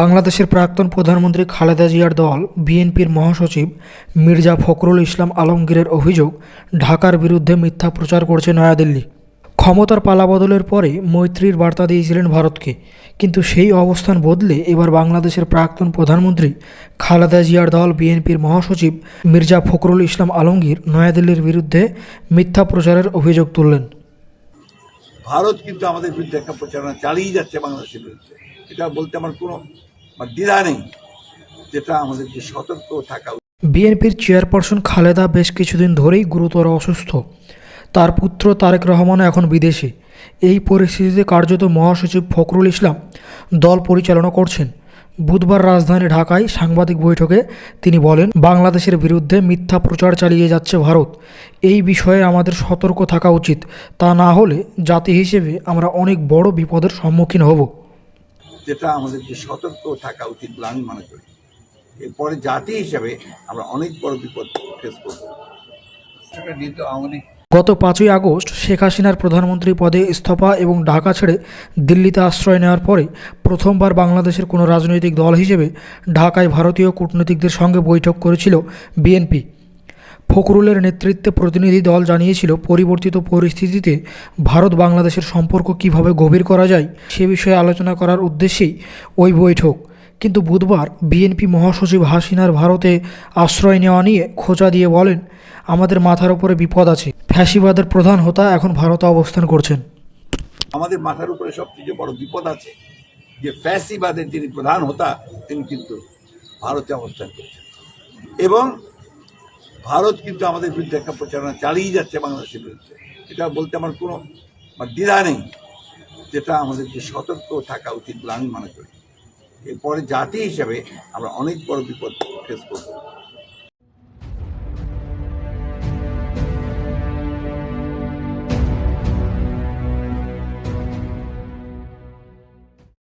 বাংলাদেশের প্রাক্তন প্রধানমন্ত্রী খালেদা জিয়ার দল, বিএনপির মহাসচিব মির্জা ফখরুল ইসলাম আলমগীরের অভিযোগ, ঢাকার বিরুদ্ধে মিথ্যা প্রচার করছে নয়াদিল্লি। ক্ষমতার পালাবদলের পরে মৈত্রীর বার্তা দিয়েছিলেন ভারতকে। কিন্তু সেই অবস্থান বদলে এবার বাংলাদেশের প্রাক্তন প্রধানমন্ত্রী খালেদা জিয়ার দল, বিএনপির মহাসচিব মির্জা ফখরুল ইসলাম আলমগীর নয়াদিল্লির বিরুদ্ধে মিথ্যা প্রচারের অভিযোগ তুললেন। ভারত কিন্তু আমাদের বিরুদ্ধে একটা প্রচারণা চালিয়ে যাচ্ছে বাংলাদেশের বিরুদ্ধে। এটা বলতে আমার কোনো দ্বিধা নেই যেটা আমাদেরকে সতর্ক থাকা বিএনপির চেয়ারপারসন খালেদা বেশ কিছুদিন ধরেই গুরুতর অসুস্থ। তার পুত্র তারেক রহমান এখন বিদেশে। এই পরিস্থিতিতে কার্যত মহাসচিব ফখরুল ইসলাম দল পরিচালনা করছেন। বুধবার রাজধানী ঢাকায় সাংবাদিক বৈঠকে তিনি বলেন, বাংলাদেশের বিরুদ্ধে মিথ্যা প্রচার চালিয়ে যাচ্ছে ভারত। এই বিষয়ে আমাদের সতর্ক থাকা উচিত। তা না হলে জাতি হিসেবে আমরা অনেক বড় বিপদের সম্মুখীন হব। যেটা আমাদেরকে সতর্ক থাকা উচিত বলে আমি মনে করি। এরপরে জাতি হিসাবে আমরা অনেক বড় বিপদ ফেস করব। গত পাঁচই আগস্ট শেখ হাসিনার প্রধানমন্ত্রী পদে ইস্তফা এবং ঢাকা ছেড়ে দিল্লিতে আশ্রয় নেওয়ার পরে প্রথমবার বাংলাদেশের কোনো রাজনৈতিক দল হিসেবে ঢাকায় ভারতীয় কূটনীতিকদের সঙ্গে বৈঠক করেছিল বিএনপি। ফখরুলের নেতৃত্বে প্রতিনিধি দল জানিয়েছিল, পরিবর্তিত পরিস্থিতিতে ভারত বাংলাদেশের সম্পর্ক কীভাবে গভীর করা যায় সে বিষয়ে আলোচনা করার উদ্দেশ্যেই ওই বৈঠক। কিন্তু বুধবার বিএনপি মহাসচিব হাসিনার ভারতে আশ্রয় নেওয়া নিয়ে খোঁচা দিয়ে বলেন, আমাদের মাথার উপরে বিপদ আছে। ফ্যাসিবাদের প্রধান হোতা এখন ভারতে অবস্থান করছেন। আমাদের মাথার উপরে সবচেয়ে বড় বিপদ আছে যে ফ্যাসিবাদের যিনি প্রধান হতা, তিনি কিন্তু ভারতে অবস্থান করছেন। এবং ভারত কিন্তু আমাদের বিরুদ্ধে একটা প্রচারণা চালিয়ে যাচ্ছে বাংলাদেশের বিরুদ্ধে। এটা বলতে আমার কোনো দ্বিধা নেই যেটা আমাদেরকে সতর্ক থাকা উচিত বলে আমি মনে করি। এরপরে জাতি হিসাবে আমরা অনেক বড় বিপদ ফেস করব।